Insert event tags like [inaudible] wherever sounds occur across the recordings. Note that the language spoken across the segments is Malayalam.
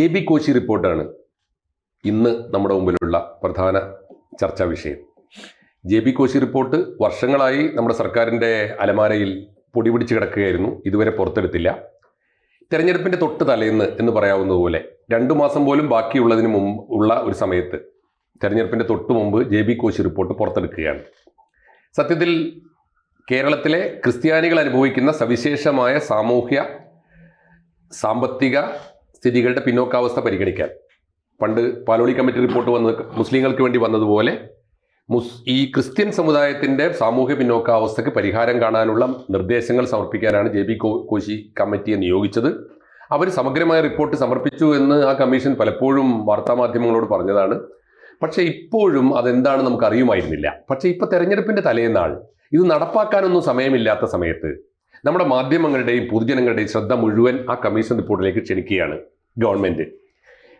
എ ബി കോശി റിപ്പോർട്ടാണ് ഇന്ന് നമ്മുടെ മുമ്പിലുള്ള പ്രധാന ചർച്ചാ വിഷയം. ജെ ബി കോശി റിപ്പോർട്ട് വർഷങ്ങളായി നമ്മുടെ സർക്കാരിന്റെ അലമാരയിൽ പൊടി പിടിച്ച് കിടക്കുകയായിരുന്നു. ഇതുവരെ പുറത്തെടുത്തില്ല. തെരഞ്ഞെടുപ്പിന്റെ തൊട്ട് തലേന്ന് എന്ന് പറയാവുന്നതുപോലെ രണ്ടു മാസം പോലും ബാക്കിയുള്ളതിന് മുമ്പ് ഉള്ള ഒരു സമയത്ത് തെരഞ്ഞെടുപ്പിന്റെ തൊട്ട് മുമ്പ് ജെ ബി കോശി റിപ്പോർട്ട് പുറത്തെടുക്കുകയാണ്. സത്യത്തിൽ കേരളത്തിലെ ക്രിസ്ത്യാനികൾ അനുഭവിക്കുന്ന സവിശേഷമായ സാമൂഹ്യ സാമ്പത്തിക സ്ഥിതികളുടെ പിന്നോക്കാവസ്ഥ പരിഗണിക്കാൻ. പണ്ട് പാലോളി കമ്മിറ്റി റിപ്പോർട്ട് വന്നത് മുസ്ലിങ്ങൾക്ക് വേണ്ടി വന്നതുപോലെ മുസ് ഈ ക്രിസ്ത്യൻ സമുദായത്തിന്റെ സാമൂഹ്യ പിന്നോക്കാവസ്ഥയ്ക്ക് പരിഹാരം കാണാനുള്ള നിർദ്ദേശങ്ങൾ സമർപ്പിക്കാനാണ് ജെ ബി കോശി കമ്മിറ്റിയെ നിയോഗിച്ചത്. അവർ സമഗ്രമായ റിപ്പോർട്ട് സമർപ്പിച്ചു എന്ന് ആ കമ്മീഷൻ പലപ്പോഴും വാർത്താമാധ്യമങ്ങളോട് പറഞ്ഞതാണ്. പക്ഷേ ഇപ്പോഴും അതെന്താണ് നമുക്ക് അറിയുമായിരുന്നില്ല. പക്ഷേ ഇപ്പോൾ തെരഞ്ഞെടുപ്പിന്റെ തലേന്നാൾ ഇത് നടപ്പാക്കാനൊന്നും സമയമില്ലാത്ത സമയത്ത് നമ്മുടെ മാധ്യമങ്ങളുടെയും പൊതുജനങ്ങളുടെയും ശ്രദ്ധ മുഴുവൻ ആ കമ്മീഷൻ റിപ്പോർട്ടിലേക്ക് ക്ഷണിക്കുകയാണ് ഗവൺമെന്റ്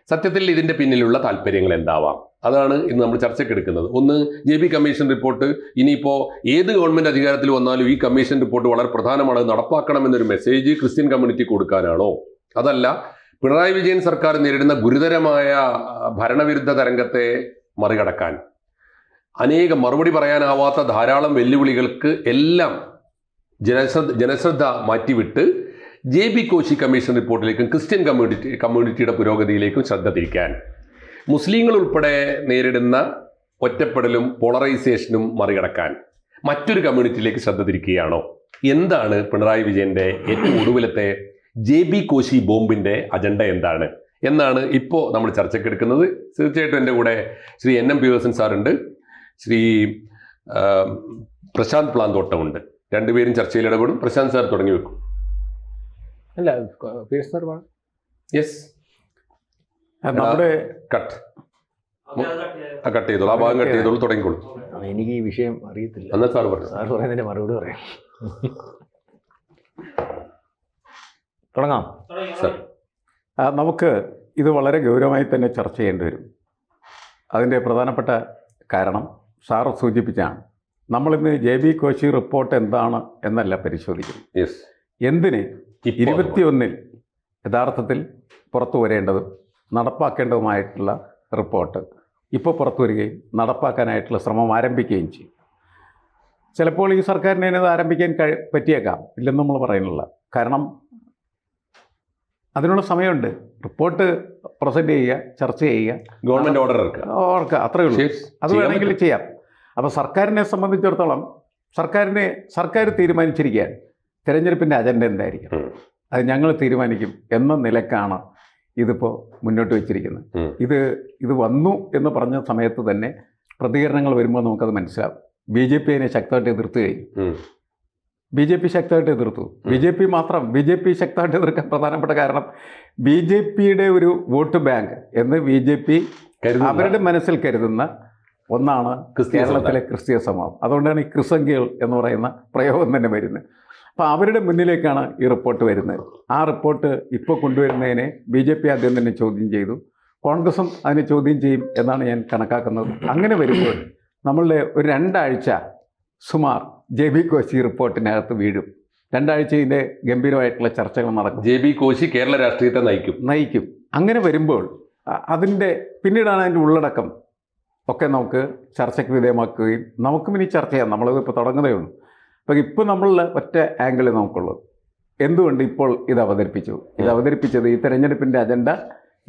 സത്യത്തിൽ ഇതിന്റെ പിന്നിലുള്ള താല്പര്യങ്ങൾ എന്താവാം? അതാണ് ഇന്ന് നമ്മൾ ചർച്ചയ്ക്ക് എടുക്കുന്നത്. ഒന്ന് ജെ ബി കമ്മീഷൻ റിപ്പോർട്ട്. ഇനിയിപ്പോൾ ഏത് ഗവൺമെന്റ് അധികാരത്തിൽ വന്നാലും ഈ കമ്മീഷൻ റിപ്പോർട്ട് വളരെ പ്രധാനമാണ്. നടപ്പാക്കണം എന്നൊരു മെസ്സേജ് ക്രിസ്ത്യൻ കമ്മ്യൂണിറ്റി കൊടുക്കാനാണോ? അതല്ല പിണറായി വിജയൻ സർക്കാർ നേരിടുന്ന ഗുരുതരമായ ഭരണവിരുദ്ധ തരംഗത്തെ മറികടക്കാൻ. അനേകം മറുപടി പറയാനാവാത്ത ധാരാളം വെല്ലുവിളികൾക്ക് എല്ലാം ജനശ്രദ്ധ ജനശ്രദ്ധ മാറ്റിവിട്ട് ജെ ബി കോശി കമ്മീഷൻ റിപ്പോർട്ടിലേക്കും ക്രിസ്ത്യൻ കമ്മ്യൂണിറ്റി കമ്മ്യൂണിറ്റിയുടെ പുരോഗതിയിലേക്കും ശ്രദ്ധ തിരിക്കാൻ. മുസ്ലിങ്ങൾ ഉൾപ്പെടെ നേരിടുന്ന ഒറ്റപ്പെടലും പോളറൈസേഷനും മറികടക്കാൻ മറ്റൊരു കമ്മ്യൂണിറ്റിയിലേക്ക് ശ്രദ്ധ തിരിക്കുകയാണോ? എന്താണ് പിണറായി വിജയന്റെ ഏറ്റവും ഒടുവിലത്തെ ജെ ബി കോശി ബോംബിന്റെ അജണ്ട എന്താണ്? എന്നാണ് ഇപ്പോൾ നമ്മൾ ചർച്ചയ്ക്കെടുക്കുന്നത് തീർച്ചയായിട്ടും എന്റെ കൂടെ ശ്രീ എൻ എം പിവേഴ്സൻ സാറുണ്ട്. ശ്രീ പ്രശാന്ത് പ്ലാന്തോട്ടമുണ്ട്. രണ്ടുപേരും ചർച്ചയിൽ ഇടപെടും. പ്രശാന്ത് സാർ തുടങ്ങി വെക്കും. അല്ല സാർ. യെസ് നമ്മുടെ കട്ട് ആ കട്ട് ചെയ്തോളൂ. ആ ഭാഗം കട്ട് ചെയ്തോളൂ തുടങ്ങിക്കോളൂ. എനിക്ക് ഈ വിഷയം അറിയത്തില്ല. എന്നാൽ സാർ പറഞ്ഞു സാർ പറയുന്നതിന്റെ മറുപടി പറയാം. തുടങ്ങാം. സാർ നമുക്ക് ഇത് വളരെ ഗൗരവമായി തന്നെ ചർച്ച ചെയ്യേണ്ടി വരും. അതിന്റെ പ്രധാനപ്പെട്ട കാരണം സാറ് സൂചിപ്പിച്ചാണ് നമ്മളിന്ന് ജെ ബി കോശി റിപ്പോർട്ട് എന്താണ് എന്നല്ല പരിശോധിക്കുന്നത്. യെസ് എന്തിന് ഇരുപത്തിയൊന്നിൽ യഥാർത്ഥത്തിൽ പുറത്തു വരേണ്ടതും നടപ്പാക്കേണ്ടതുമായിട്ടുള്ള റിപ്പോർട്ട് ഇപ്പോൾ പുറത്തു വരികയും നടപ്പാക്കാനായിട്ടുള്ള ശ്രമം ആരംഭിക്കുകയും ചെയ്യും. ചിലപ്പോൾ ഈ സർക്കാരിന് അത് ആരംഭിക്കാൻ കഴി പറ്റിയേക്കാം. ഇല്ലെന്ന് നമ്മൾ പറയുന്നില്ല. കാരണം അതിനുള്ള സമയമുണ്ട്. റിപ്പോർട്ട് പ്രസന്റ് ചെയ്യുക ചർച്ച ചെയ്യുക. ഗവൺമെന്റ് ഓർഡർ ഓർക്കുക അത്രയേ ഉള്ളൂ. അത് വേണമെങ്കിൽ ചെയ്യാം. അപ്പോൾ സർക്കാരിനെ സംബന്ധിച്ചിടത്തോളം സർക്കാരിനെ സർക്കാർ തീരുമാനിച്ചിരിക്കുകയാണ്. തിരഞ്ഞെടുപ്പിന്റെ അജണ്ട എന്തായിരിക്കും? അത് ഞങ്ങൾ തീരുമാനിക്കും എന്ന നിലക്കാണ് ഇതിപ്പോൾ മുന്നോട്ട് വെച്ചിരിക്കുന്നത്. ഇത് ഇത് വന്നു എന്ന് പറഞ്ഞ സമയത്ത് തന്നെ പ്രതികരണങ്ങൾ വരുമ്പോൾ നമുക്കത് മനസ്സിലാവും. ബി ജെ പി അതിനെ ശക്തമായിട്ട് എതിർത്ത് കഴിഞ്ഞു. ബി ജെ പി ശക്തമായിട്ട് എതിർത്തു. ബി ജെ പി മാത്രം ബി ജെ പി ശക്തമായിട്ട് എതിർക്കാൻ പ്രധാനപ്പെട്ട കാരണം ബി ജെ പിയുടെ ഒരു വോട്ട് ബാങ്ക് എന്ന് ബി ജെ പി അവരുടെ മനസ്സിൽ കരുതുന്ന ഒന്നാണ് ക്രിസ്തീയ കേരളത്തിലെ ക്രിസ്തീയ സമൂഹം. അതുകൊണ്ടാണ് ഈ ക്രിസംഖ്യകൾ എന്ന് പറയുന്ന പ്രയോഗം തന്നെ വരുന്നത്. അപ്പോൾ അവരുടെ മുന്നിലേക്കാണ് ഈ റിപ്പോർട്ട് വരുന്നത്. ആ റിപ്പോർട്ട് ഇപ്പോൾ കൊണ്ടുവരുന്നതിനെ ബി ജെ പി ആദ്യം തന്നെ ചോദ്യം ചെയ്തു. കോൺഗ്രസും അതിനെ ചോദ്യം ചെയ്യും എന്നാണ് ഞാൻ കണക്കാക്കുന്നത്. അങ്ങനെ വരുമ്പോൾ നമ്മളുടെ ഒരു രണ്ടാഴ്ച സുമാർ ജെ ബി കോശി റിപ്പോർട്ടിനകത്ത് വീഴും. രണ്ടാഴ്ച ഇതിന്റെ ഗംഭീരമായിട്ടുള്ള ചർച്ചകൾ നടക്കും. ജെ ബി കോശി കേരള രാഷ്ട്രീയത്തെ നയിക്കും. നയിക്കും. അങ്ങനെ വരുമ്പോൾ അതിന്റെ പിന്നീടാണ് അതിന്റെ ഉള്ളടക്കം. ഒക്കെ നമുക്ക് ചർച്ചയ്ക്ക് വിധേയമാക്കുകയും നമുക്കും ഇനി ചർച്ച ചെയ്യാം. നമ്മളത് ഇപ്പോൾ തുടങ്ങുന്നേ ഉള്ളൂ. അപ്പോൾ ഇപ്പോൾ നമ്മളുടെ ഒറ്റ ആംഗിളേ നമുക്കുള്ളൂ. എന്തുകൊണ്ട് ഇപ്പോൾ ഇത് അവതരിപ്പിച്ചു? ഇത് അവതരിപ്പിച്ചത് ഈ തെരഞ്ഞെടുപ്പിന്റെ അജണ്ട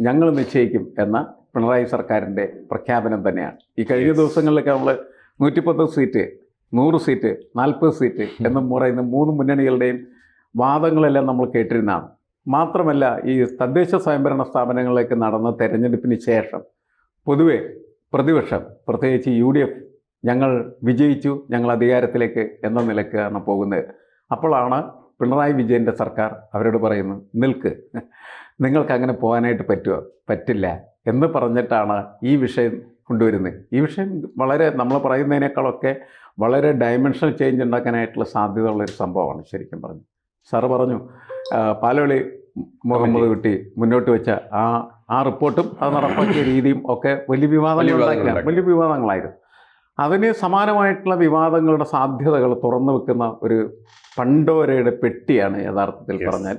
ഞങ്ങൾ നിശ്ചയിക്കും എന്ന പിണറായി സർക്കാരിന്റെ പ്രഖ്യാപനം തന്നെയാണ്. ഈ കഴിഞ്ഞ. ദിവസങ്ങളിലൊക്കെ നമ്മൾ നൂറ്റിപ്പത്ത് സീറ്റ് നൂറ് സീറ്റ് നാൽപ്പത് സീറ്റ് എന്നും പറയുന്ന മൂന്ന് മുന്നണികളുടെയും വാദങ്ങളെല്ലാം നമ്മൾ കേട്ടിരുന്നതാണ്. മാത്രമല്ല ഈ തദ്ദേശ സ്വയംഭരണ സ്ഥാപനങ്ങളിലേക്ക് നടന്ന തെരഞ്ഞെടുപ്പിന് ശേഷം പൊതുവെ പ്രതിപക്ഷം പ്രത്യേകിച്ച് യു ഡി എഫ് ഞങ്ങൾ വിജയിച്ചു ഞങ്ങൾ അധികാരത്തിലേക്ക് എന്ന നിലക്കാണ് പോകുന്നത്. അപ്പോഴാണ് പിണറായി വിജയന്റെ സർക്കാർ അവരോട് പറയുന്നത് നിൽക്ക്. നിങ്ങൾക്ക് അങ്ങനെ പോകാനായിട്ട് പറ്റുമോ? പറ്റില്ല. എന്ന് പറഞ്ഞിട്ടാണ് ഈ വിഷയം കൊണ്ടുവരുന്നത്. ഈ വിഷയം വളരെ നമ്മൾ പറയുന്നതിനേക്കാളൊക്കെ വളരെ ഡയമെൻഷണൽ ചേഞ്ച് ഉണ്ടാക്കാനായിട്ടുള്ള സാധ്യതയുള്ളൊരു സംഭവമാണ് ശരിക്കും പറഞ്ഞു സാറ് പറഞ്ഞു പാലോളി മുഹമ്മദ് കുട്ടി മുന്നോട്ട് വെച്ച ആ ആ റിപ്പോർട്ടും അത് നടപ്പാക്കിയ രീതിയും ഒക്കെ വലിയ വിവാദങ്ങൾ വലിയ വിവാദങ്ങളായിരുന്നു. അതിന് സമാനമായിട്ടുള്ള വിവാദങ്ങളുടെ സാധ്യതകൾ തുറന്നു വെക്കുന്ന ഒരു പണ്ടോരയുടെ പെട്ടിയാണ് യഥാർത്ഥത്തിൽ. പറഞ്ഞാൽ.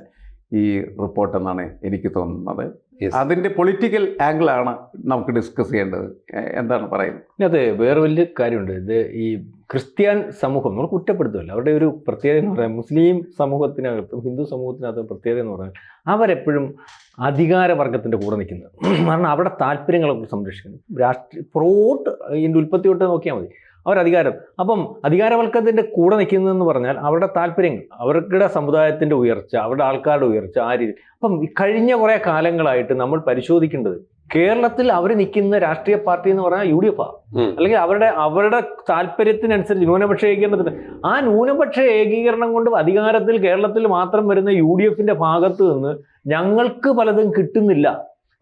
ഈ റിപ്പോർട്ട് എന്നാണ് എനിക്ക് തോന്നുന്നത്. അതിന്റെ പൊളിറ്റിക്കൽ ആംഗിളാണ് നമുക്ക് ഡിസ്കസ് ചെയ്യേണ്ടത്. എന്താണ് പറയുന്നത്? അതെ വേറെ വലിയ കാര്യമുണ്ട്. ഇത് ഈ ക്രിസ്ത്യൻ സമൂഹം നമ്മൾ കുറ്റപ്പെടുത്തുമല്ലോ അവരുടെ ഒരു പ്രത്യേകത എന്ന് പറയാൻ മുസ്ലിം സമൂഹത്തിനകത്തും ഹിന്ദു സമൂഹത്തിനകത്തും പ്രത്യേകത എന്ന് പറഞ്ഞാൽ അവരെപ്പോഴും അധികാരവർഗത്തിന്റെ കൂടെ നിൽക്കുന്നത്. കാരണം അവിടെ താല്പര്യങ്ങളൊക്കെ സംരക്ഷിക്കുന്നു. രാഷ്ട്രീയ പ്രോട്ട് ഇതിന്റെ ഉൽപ്പത്തി തൊട്ട് നോക്കിയാൽ മതി. അവർ അധികാരം അപ്പം അധികാരവൽക്കത്തിന്റെ കൂടെ നിൽക്കുന്നതെന്ന് പറഞ്ഞാൽ അവരുടെ താല്പര്യങ്ങൾ അവരുടെ സമുദായത്തിന്റെ ഉയർച്ച അവരുടെ ആൾക്കാരുടെ ഉയർച്ച ആ രീതി. അപ്പം കഴിഞ്ഞ കുറേ കാലങ്ങളായിട്ട് നമ്മൾ പരിശോധിക്കേണ്ടത് കേരളത്തിൽ അവർ നിൽക്കുന്ന രാഷ്ട്രീയ പാർട്ടി എന്ന് പറഞ്ഞാൽ യു ഡി എഫ് ആണ് അല്ലെങ്കിൽ അവരുടെ അവരുടെ താല്പര്യത്തിനനുസരിച്ച് ന്യൂനപക്ഷ ഏകീകരണത്തിന് ആ ന്യൂനപക്ഷ ഏകീകരണം കൊണ്ട് അധികാരത്തിൽ കേരളത്തിൽ മാത്രം വരുന്ന യു ഡി എഫിന്റെ ഭാഗത്ത് നിന്ന് ഞങ്ങൾക്ക് പലതും കിട്ടുന്നില്ല.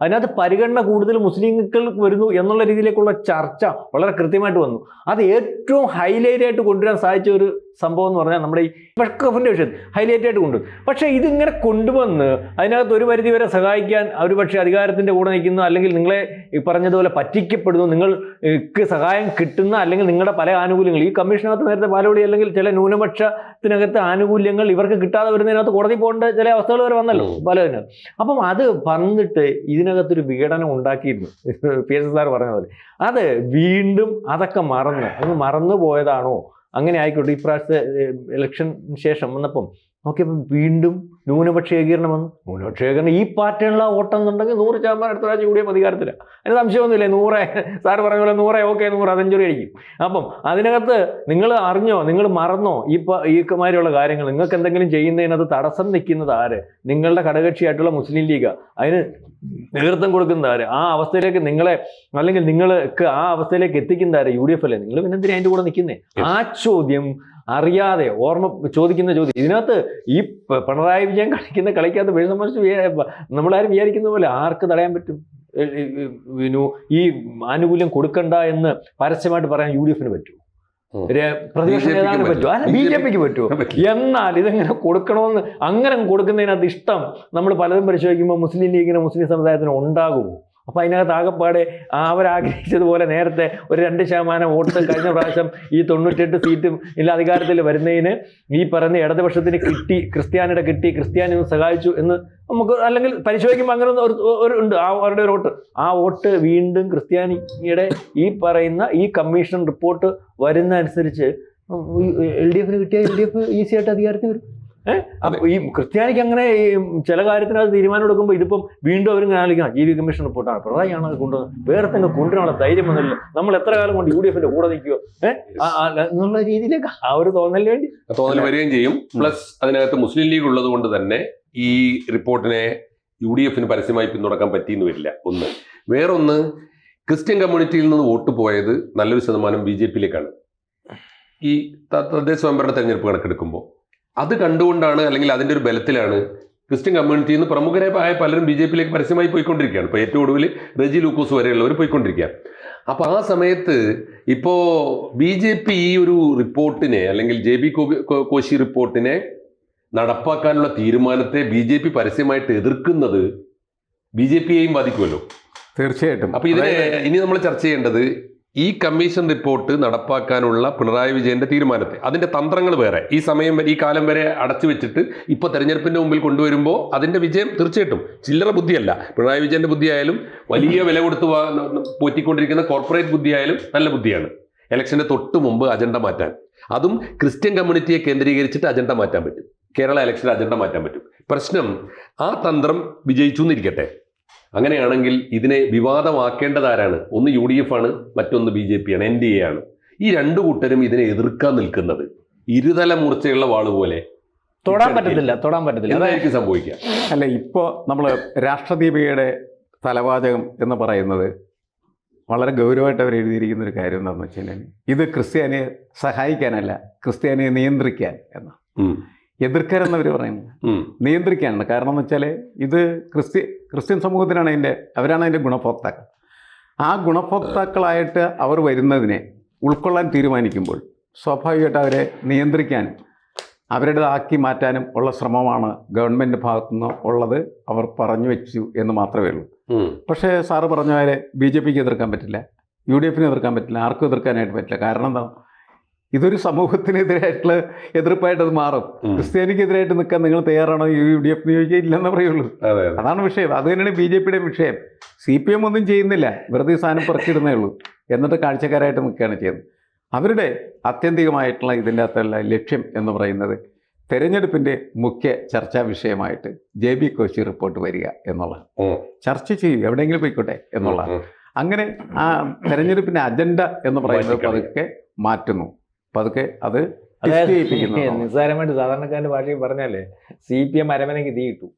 അതിനകത്ത് പരിഗണന കൂടുതൽ മുസ്ലിങ്ങൾക്ക് വരുന്നു എന്നുള്ള രീതിയിലേക്കുള്ള ചർച്ച വളരെ കൃത്യമായിട്ട് വന്നു. അത് ഏറ്റവും ഹൈലൈറ്റ് ആയിട്ട് കൊണ്ടുവരാൻ സാധിച്ച ഒരു സംഭവം എന്ന് പറഞ്ഞാൽ നമ്മുടെ ഈ വക്കഫിന്റെ വിഷയത്തിൽ ഹൈലൈറ്റ് ആയിട്ട് കൊണ്ടുവരും പക്ഷേ ഇതിങ്ങനെ കൊണ്ടുവന്ന് അതിനകത്ത് ഒരു പരിധി വരെ സഹായിക്കാൻ ഒരു പക്ഷേ അധികാരത്തിന്റെ കൂടെ നിൽക്കുന്നു അല്ലെങ്കിൽ നിങ്ങളെ ഈ പറഞ്ഞതുപോലെ പറ്റിക്കപ്പെടുന്നു നിങ്ങൾക്ക് സഹായം കിട്ടുന്ന അല്ലെങ്കിൽ നിങ്ങളുടെ പല ആനുകൂല്യങ്ങൾ ഈ കമ്മീഷനകത്ത് നേരത്തെ പാലോടി അല്ലെങ്കിൽ ചില ന്യൂനപക്ഷത്തിനകത്ത് ആനുകൂല്യങ്ങൾ ഇവർക്ക് കിട്ടാതെ വരുന്നതിനകത്ത് കോടതി പോകേണ്ട ചില അവസ്ഥകൾ വരെ വന്നല്ലോ പലതിനകത്ത്. അപ്പം അത് വന്നിട്ട് ഇതിനകത്തൊരു വിഘടനം ഉണ്ടാക്കിയിരുന്നു. പി എസ് സാർ പറഞ്ഞ പോലെ. അത് വീണ്ടും അതൊക്കെ മറന്ന്. അങ്ങ് മറന്നു പോയതാണോ? അങ്ങനെ ആയിക്കോട്ടെ. ഇപ്രാവശ്യത്തെ ഇലക്ഷൻ ശേഷം വന്നപ്പം നോക്കിയപ്പം വീണ്ടും ന്യൂനപക്ഷ ഏകീകരണമെന്ന് ന്യൂനപക്ഷ ഏകീകരണം ഈ പാറ്റേണിലുള്ള ഓട്ടം എന്നുണ്ടെങ്കിൽ നൂറ് ശതമാനം അടുത്ത പ്രാവശ്യം കൂടിയ അധികാരത്തില്ല അതിന് സംശയമൊന്നുമില്ലേ. നൂറേ [laughs] സാറ് പറഞ്ഞ പോലെ നൂറേ ഓക്കെ നൂറ് അതഞ്ചുറി അടിക്കും അപ്പം അതിനകത്ത് നിങ്ങൾ അറിഞ്ഞോ നിങ്ങൾ മറന്നോ ഈ ഈക്കുമാരിയുള്ള കാര്യങ്ങൾ? നിങ്ങൾക്ക് എന്തെങ്കിലും ചെയ്യുന്നതിനകത്ത് തടസ്സം നിൽക്കുന്നത് ആര്? നിങ്ങളുടെ ഘടകക്ഷിയായിട്ടുള്ള മുസ്ലിം ലീഗ് അതിന് നേതൃത്വം കൊടുക്കുന്നത് ആര്? ആ അവസ്ഥയിലേക്ക് നിങ്ങളെ അല്ലെങ്കിൽ നിങ്ങൾക്ക് ആ അവസ്ഥയിലേക്ക് എത്തിക്കുന്നത് ആര്? യു ഡി എഫ് അല്ലേ? നിങ്ങൾ പിന്നെ എന്തിനാ അതിന്റെ കൂടെ നിൽക്കുന്നേ? ആ ചോദ്യം അറിയാതെ ഓർമ്മ ചോദിക്കുന്ന ചോദ്യം. ഇതിനകത്ത് ഈ പിണറായി വിജയൻ കളിക്കുന്ന കളിക്കകത്ത് വീഴ്ച സംബന്ധിച്ച് നമ്മളാരും വിചാരിക്കുന്ന പോലെ ആർക്ക് തടയാൻ പറ്റും? വിനു ഈ ആനുകൂല്യം കൊടുക്കണ്ട എന്ന് പരസ്യമായിട്ട് പറയാൻ യു ഡി എഫിന് പറ്റുമോ? പ്രതിപക്ഷ നേതാവിന് പറ്റുമോ? അല്ല ബി ജെ പിക്ക് പറ്റുമോ? എന്നാൽ ഇതെങ്ങനെ കൊടുക്കണമെന്ന് അങ്ങനെ കൊടുക്കുന്നതിനകത്ത് ഇഷ്ടം നമ്മൾ പലതും പരിശോധിക്കുമ്പോൾ മുസ്ലിം ലീഗിന് മുസ്ലിം സമുദായത്തിന് ഉണ്ടാകുമോ? അപ്പോൾ അതിനകത്ത് ആകെപ്പാടെ അവരാഗ്രഹിച്ചതുപോലെ നേരത്തെ ഒരു രണ്ട് ശതമാനം വോട്ട് കഴിഞ്ഞ പ്രാവശ്യം ഈ തൊണ്ണൂറ്റെട്ട് സീറ്റും ഇല്ല അധികാരത്തിൽ വരുന്നതിന് ഈ പറഞ്ഞ ഇടതുപക്ഷത്തിന് കിട്ടി ക്രിസ്ത്യാനിയുടെ കിട്ടി ക്രിസ്ത്യാനി സഹായിച്ചു എന്ന് നമുക്ക് അല്ലെങ്കിൽ പരിശോധിക്കുമ്പോൾ അങ്ങനെ ഒരു ഒരു ഉണ്ട് ആ അവരുടെ ഒരു വോട്ട് ആ വോട്ട് വീണ്ടും ക്രിസ്ത്യാനിയുടെ ഈ പറയുന്ന ഈ കമ്മീഷൻ റിപ്പോർട്ട് വരുന്ന അനുസരിച്ച് എൽ ഡി എഫിന് കിട്ടിയ എൽ ഡി എഫ് ഈസിയായിട്ട് അധികാരത്തിൽ വരും അപ്പൊ ഈ ക്രിസ്ത്യാനിക്ക് അങ്ങനെ ഈ ചില കാര്യത്തിനകത്ത് തീരുമാനം എടുക്കുമ്പോൾ ഇതിപ്പം വീണ്ടും അവരും ആലോചിക്കണം. ജി വി കമ്മീഷൻ റിപ്പോർട്ടാണ്. പിണറായിയാണ് അത് കൊണ്ടുവന്നത്. വേറെ തന്നെ കൊണ്ടുവരാനുള്ള ധൈര്യം വന്നില്ല. നമ്മൾ എത്ര കാലം കൊണ്ട് യു ഡി എഫിന്റെ കൂടെ നിൽക്കുകയോ ഏഹ് എന്നുള്ള രീതിയിലേക്ക് ആ ഒരു തോന്നലിന് വേണ്ടി. തോന്നൽ വരികയും ചെയ്യും. പ്ലസ് അതിനകത്ത് മുസ്ലിം ലീഗ് ഉള്ളത് കൊണ്ട് തന്നെ ഈ റിപ്പോർട്ടിനെ യു ഡി എഫിന് പരസ്യമായി പിന്തുണക്കാൻ പറ്റിയെന്ന് വരില്ല. ഒന്ന്. വേറൊന്ന് ക്രിസ്ത്യൻ കമ്മ്യൂണിറ്റിയിൽ നിന്ന് വോട്ട് പോയത് നല്ലൊരു ശതമാനം ബി ജെ പിയിലേക്കാണ്. ഈ തദ്ദേശ സ്വയംഭരണ തെരഞ്ഞെടുപ്പ് കണക്കെടുക്കുമ്പോൾ അത് കണ്ടുകൊണ്ടാണ് അല്ലെങ്കിൽ അതിന്റെ ഒരു ബലത്തിലാണ് ക്രിസ്ത്യൻ കമ്മ്യൂണിറ്റിയിൽ നിന്ന് പ്രമുഖരായ ആയ പലരും ബി ജെ പിയിലേക്ക് പരസ്യമായി പോയിക്കൊണ്ടിരിക്കുകയാണ്. ഇപ്പോൾ ഏറ്റവും ഒടുവിൽ റെജി ലൂക്കോസ് വരെയുള്ളവർ പോയിക്കൊണ്ടിരിക്കുക അപ്പോൾ ആ സമയത്ത് ഇപ്പോൾ ബി ജെ പി ഈ ഒരു റിപ്പോർട്ടിനെ അല്ലെങ്കിൽ ജെ ബി കോശി റിപ്പോർട്ടിനെ നടപ്പാക്കാനുള്ള തീരുമാനത്തെ ബി ജെ പി പരസ്യമായിട്ട് എതിർക്കുന്നത് ബി ജെ പിയെയും ബാധിക്കുമല്ലോ? തീർച്ചയായിട്ടും. അപ്പോൾ ഇതിനെ ഇനി നമ്മൾ ചർച്ച ചെയ്യേണ്ടത് ഈ കമ്മീഷൻ റിപ്പോർട്ട് നടപ്പാക്കാനുള്ള പിണറായി വിജയന്റെ തീരുമാനത്തെ. അതിന്റെ തന്ത്രങ്ങൾ വേറെ. ഈ സമയം ഈ കാലം വരെ അടച്ചു വെച്ചിട്ട് ഇപ്പൊ തെരഞ്ഞെടുപ്പിന്റെ മുമ്പിൽ കൊണ്ടുവരുമ്പോൾ അതിന്റെ വിജയം തീർച്ചയായിട്ടും. ചില്ലറ ബുദ്ധിയല്ല. പിണറായി വിജയന്റെ ബുദ്ധിയായാലും വലിയ വില കൊടുത്ത് പോറ്റിക്കൊണ്ടിരിക്കുന്ന കോർപ്പറേറ്റ് ബുദ്ധിയായാലും നല്ല ബുദ്ധിയാണ്. ഇലക്ഷന്റെ തൊട്ട് മുമ്പ് അജണ്ട മാറ്റാൻ. അതും ക്രിസ്ത്യൻ കമ്മ്യൂണിറ്റിയെ കേന്ദ്രീകരിച്ചിട്ട് അജണ്ട മാറ്റാൻ പറ്റും. കേരള ഇലക്ഷൻ അജണ്ട മാറ്റാൻ പറ്റും. പ്രശ്നം ആ തന്ത്രം വിജയിച്ചു എന്നിരിക്കട്ടെ. അങ്ങനെയാണെങ്കിൽ ഇതിനെ വിവാദമാക്കേണ്ടതാരാണ്? ഒന്ന് യു ഡി എഫ് ആണ് മറ്റൊന്ന് ബി ജെ പി ആണ് എൻ ഡി എ ആണ്. ഈ രണ്ടു കൂട്ടരും ഇതിനെ എതിർക്കാൻ നിൽക്കുന്നത് ഇരുതല മൂർച്ചയുള്ള വാൾ പോലെ തൊടാൻ പറ്റത്തില്ല തൊടാൻ പറ്റത്തില്ല എന്തായിരിക്കും സംഭവിക്കുക? അല്ല ഇപ്പോൾ നമ്മൾ രാഷ്ട്രദീപികയുടെ തലവാചകം എന്ന് പറയുന്നത് വളരെ ഗൗരവമായിട്ട് അവർ എഴുതിയിരിക്കുന്ന ഒരു കാര്യം എന്താണെന്ന് വെച്ച് കഴിഞ്ഞാൽ ഇത് ക്രിസ്ത്യാനിയെ സഹായിക്കാനല്ല ക്രിസ്ത്യാനിയെ നിയന്ത്രിക്കാൻ എന്ന് ഉം, എതിർക്കരെന്നവർ പറയുന്നത് നിയന്ത്രിക്കാനാണ്. കാരണം എന്ന് വെച്ചാൽ ഇത് ക്രിസ്ത്യ ക്രിസ്ത്യൻ സമൂഹത്തിനാണ് അതിന്റെ അവരാണ് അതിന്റെ ഗുണഭോക്താക്കൾ. ആ ഗുണഭോക്താക്കളായിട്ട് അവർ വരുന്നതിനെ ഉൾക്കൊള്ളാൻ തീരുമാനിക്കുമ്പോൾ സ്വാഭാവികമായിട്ട് അവരെ നിയന്ത്രിക്കാനും അവരുടേതാക്കി മാറ്റാനും ഉള്ള ശ്രമമാണ് ഗവൺമെന്റ് ഭാഗത്തു നിന്ന് ഉള്ളത് അവർ പറഞ്ഞു വെച്ചു എന്ന് മാത്രമേ ഉള്ളൂ. പക്ഷേ സാറ് പറഞ്ഞ പോലെ ബി ജെ പിക്ക് എതിർക്കാൻ പറ്റില്ല യു ഡി എഫിന് എതിർക്കാൻ പറ്റില്ല ആർക്കും എതിർക്കാനായിട്ട് പറ്റില്ല. കാരണം എന്താ? ഇതൊരു സമൂഹത്തിനെതിരായിട്ടുള്ള എതിർപ്പായിട്ട് അത് മാറും. ക്രിസ്ത്യാനിക്കെതിരായിട്ട് നിൽക്കാൻ നിങ്ങൾ തയ്യാറാണോ? യു ഡി എഫ് നിയോഗിക്കുക ഇല്ലെന്ന് പറയുള്ളൂ. അതെ അതെ. അതാണ് വിഷയം. അത് തന്നെയാണ് ബി ജെ പിയുടെ വിഷയം. സി പി എം ഒന്നും ചെയ്യുന്നില്ല. വെറുതെ സാധനം പറിച്ചിടുന്നേ ഉള്ളൂ. എന്നിട്ട് കാഴ്ചക്കാരായിട്ട് നിൽക്കുകയാണ് ചെയ്യുന്നത്. അവരുടെ ആത്യന്തികമായിട്ടുള്ള ഇതിന്റെ അകത്തുള്ള ലക്ഷ്യം എന്ന് പറയുന്നത് തെരഞ്ഞെടുപ്പിന്റെ മുഖ്യ ചർച്ചാ വിഷയമായിട്ട് ജെ ബി കോശി റിപ്പോർട്ട് വരിക എന്നുള്ളതാണ്. ചർച്ച ചെയ്യും. എവിടെയെങ്കിലും പോയിക്കോട്ടെ എന്നുള്ള അങ്ങനെ ആ തെരഞ്ഞെടുപ്പിന്റെ അജണ്ട എന്ന് പറയുന്നത്. പതുക്കെ മാറ്റുന്നു. പതുക്കെ അത് [laughs] നിസ്സാരമായിട്ട് സാധാരണക്കാരന്റെ ഭാഷയിൽ പറഞ്ഞാലേ സി പി എം അരമനയ്ക്ക് തീ ഇട്ടു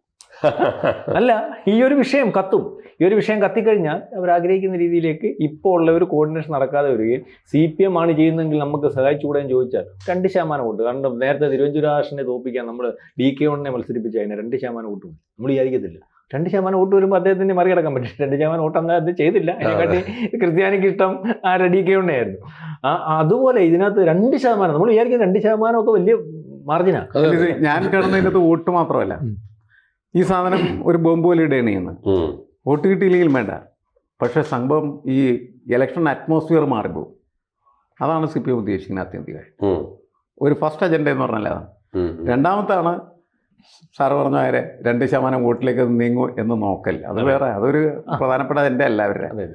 [laughs] അല്ല ഈ ഒരു വിഷയം കത്തും. ഈ ഒരു വിഷയം കത്തിക്കഴിഞ്ഞാൽ അവർ ആഗ്രഹിക്കുന്ന രീതിയിലേക്ക് ഇപ്പോൾ ഉള്ള ഒരു കോർഡിനേഷൻ നടക്കാതെ വരികയും സി പി എം ആണ് ചെയ്യുന്നതെങ്കിൽ നമുക്ക് സഹായിച്ചുകൂടെ ചോദിച്ചാൽ രണ്ട് ശതമാനം വോട്ട്. കാരണം നേരത്തെ തിരുവഞ്ചൂരാഷിനെ തോപ്പിക്കാൻ നമ്മൾ ഡി കെ ഒണ്ണിനെ മത്സരിപ്പിച്ച് കഴിഞ്ഞാൽ രണ്ട് ശതമാനം വോട്ട് നമ്മൾ വിചാരിക്കത്തില്ല. രണ്ട് ശതമാനം വോട്ട് വരുമ്പോൾ അദ്ദേഹത്തിന് മറികടക്കാൻ പറ്റും രണ്ട് ശതമാനം വോട്ട് അന്ന് അത് ചെയ്തില്ല അതിനെക്കാട്ടി ക്രിസ്ത്യാനിക്ക് ഇഷ്ടം ആ റെഡി കെ ഉണ്ണയായിരുന്നു. ആ അതുപോലെ ഇതിനകത്ത് രണ്ട് ശതമാനം നമ്മൾ വിചാരിക്കുന്നത് രണ്ട് ശതമാനമൊക്കെ വലിയ മാർജിനാണ് ഞാൻ കിടന്നതിനകത്ത് വോട്ട് മാത്രമല്ല. ഈ സാധനം ഒരു ബോംബ് പോലെ ഇടുകയാണ് ചെയ്യുന്നത്. വോട്ട് കിട്ടിയില്ലെങ്കിലും വേണ്ട. പക്ഷേ സംഭവം ഈ ഇലക്ഷൻ അറ്റ്മോസ്ഫിയർ മാറിപ്പോകും. അതാണ് സി പി എം ഉദ്ദേശിക്കുന്നത് ആത്യന്തികമായി ഒരു ഫസ്റ്റ് അജണ്ട എന്ന് പറഞ്ഞാൽ അതാണ് രണ്ടാമത്താണ് സാറ് പറഞ്ഞ നേരെ രണ്ട് ശതമാനം വോട്ടിലേക്ക് നീങ്ങൂ എന്ന് നോക്കൽ അത്. വേറെ അതൊരു. പ്രധാനപ്പെട്ട എന്റെ അല്ല അവരുടെ അതെ.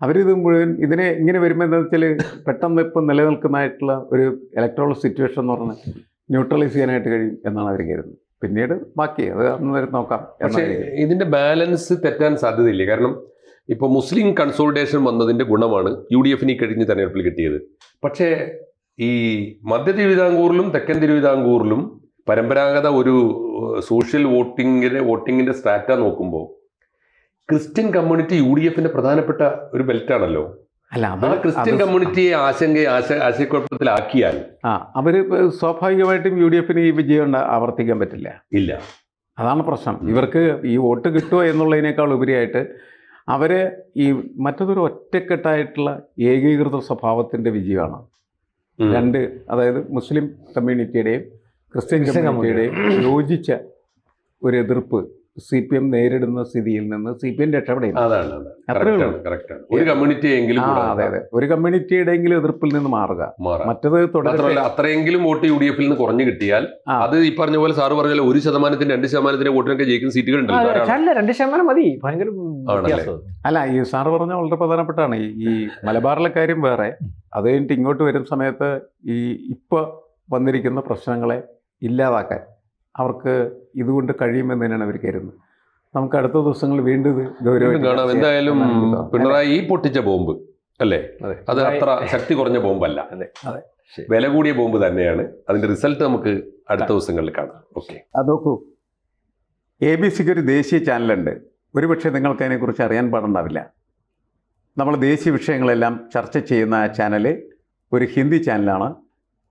അവരിത് മുഴുവൻ ഇതിനെ ഇങ്ങനെ വരുമ്പോൾ എന്താ വെച്ചാൽ പെട്ടെന്ന് ഇപ്പം നിലനിൽക്കുന്നതായിട്ടുള്ള ഒരു ഇലക്ട്രോൾ സിറ്റുവേഷൻ എന്ന് പറഞ്ഞാൽ ന്യൂട്രലൈസ് ചെയ്യാനായിട്ട് കഴിയും എന്നാണ് അവർ കരുതുന്നത് പിന്നീട് ബാക്കി അത് അന്നേരം നോക്കാം പക്ഷേ ഇതിന്റെ ബാലൻസ് തെറ്റാൻ സാധ്യതയില്ല കാരണം ഇപ്പോൾ മുസ്ലിം കൺസോൾട്ടേഷൻ വന്നതിന്റെ ഗുണമാണ് യു ഡി എഫിന് കഴിഞ്ഞ തെരഞ്ഞെടുപ്പിൽ കിട്ടിയത് പക്ഷേ ഈ മധ്യ തിരുവിതാംകൂറിലും തെക്കൻ തിരുവിതാംകൂറിലും പരമ്പരാഗത ഒരു സോഷ്യൽ വോട്ടിങ്ങിലെ വോട്ടിങ്ങിന്റെ സ്ട്രാറ്റ നോക്കുമ്പോൾ ക്രിസ്ത്യൻ കമ്മ്യൂണിറ്റി യു ഡി എഫിന്റെ പ്രധാനപ്പെട്ട ഒരു ബെൽറ്റാണല്ലോ. അല്ല ആ ക്രിസ്ത്യൻ കമ്മ്യൂണിറ്റിയെ ആശങ്ക ആശ ആശയക്കുഴപ്പത്തിലാക്കിയാൽ ആ അവർ സ്വാഭാവികമായിട്ടും യു ഡി എഫിന് ഈ വിജയം ആവർത്തിക്കാൻ പറ്റില്ല. ഇല്ല. അതാണ് പ്രശ്നം. ഇവർക്ക് ഈ വോട്ട് കിട്ടുമോ എന്നുള്ളതിനേക്കാൾ ഉപരിയായിട്ട് അവരെ ഈ മറ്റതൊരു ഒറ്റക്കെട്ടായിട്ടുള്ള ഏകീകൃത സ്വഭാവത്തിന്റെ വിജയമാണ്. രണ്ട് അതായത് മുസ്ലിം കമ്മ്യൂണിറ്റിയുടെയും ക്രിസ്ത്യൻ കമ്മ്യൂണിറ്റിയുടെ യോജിച്ച ഒരു എതിർപ്പ് സി പി എം നേരിടുന്ന സ്ഥിതിയിൽ നിന്ന് സി പി എം രക്ഷപ്പെടുന്നു അതാണ് അതാണ്. അത്രേ ഉള്ളൂ. ഒരു കമ്മ്യൂണിറ്റിയെങ്കിലും അതെ അതെ. ഒരു കമ്മ്യൂണിറ്റിയുടെയെങ്കിലും എതിർപ്പിൽ നിന്ന് മാറുക. മാറാം. മറ്റത് തുടരട്ടെ. അത്രയെങ്കിലും വോട്ട് യു ഡി എഫിൽ നിന്ന് കുറഞ്ഞു കിട്ടിയാൽ അത് ഈ പറഞ്ഞ പോലെ സാറ് പറഞ്ഞ പോലെ ഒരു ശതമാനത്തിന് രണ്ട് ശതമാനത്തിന്റെ വോട്ടിനൊക്കെ ജയിക്കുന്ന സീറ്റുകൾ അല്ല രണ്ട് ശതമാനം മതി. ഭയങ്കര? അല്ല ഈ സാറ് പറഞ്ഞ വളരെ പ്രധാനപ്പെട്ടാണ്. ഈ ഈ മലബാറിലെ കാര്യം വേറെ. അത് കഴിഞ്ഞിട്ട് ഇങ്ങോട്ട് വരുന്ന സമയത്ത് ഈ ഇപ്പൊ വന്നിരിക്കുന്ന പ്രശ്നങ്ങളെ ഇല്ലാതാക്കാൻ. അവർക്ക് ഇതുകൊണ്ട് കഴിയുമെന്ന് തന്നെയാണ് അവർ കരുതുന്നത്. നമുക്ക് അടുത്ത ദിവസങ്ങൾ വീണ്ടും ഇത് കാണാം. എന്തായാലും പിണറായി ഈ പൊട്ടിച്ച ബോംബ് അല്ലേ? അതെ. അത് അത്ര ശക്തി കുറഞ്ഞ ബോംബല്ല. അതെ. വില കൂടിയ ബോംബ് തന്നെയാണ്. അതിന്റെ റിസൾട്ട് നമുക്ക് അടുത്ത ദിവസങ്ങളിൽ കാണാം. ഓക്കെ. അത് നോക്കൂ. എ ബി സിക്ക് ഒരു ദേശീയ ചാനലുണ്ട്. ഒരുപക്ഷെ നിങ്ങൾക്ക് അതിനെക്കുറിച്ച് അറിയാൻ പാടുണ്ടാവില്ല. നമ്മൾ ദേശീയ വിഷയങ്ങളെല്ലാം ചർച്ച ചെയ്യുന്ന ആ ചാനൽ ഒരു ഹിന്ദി ചാനലാണ്.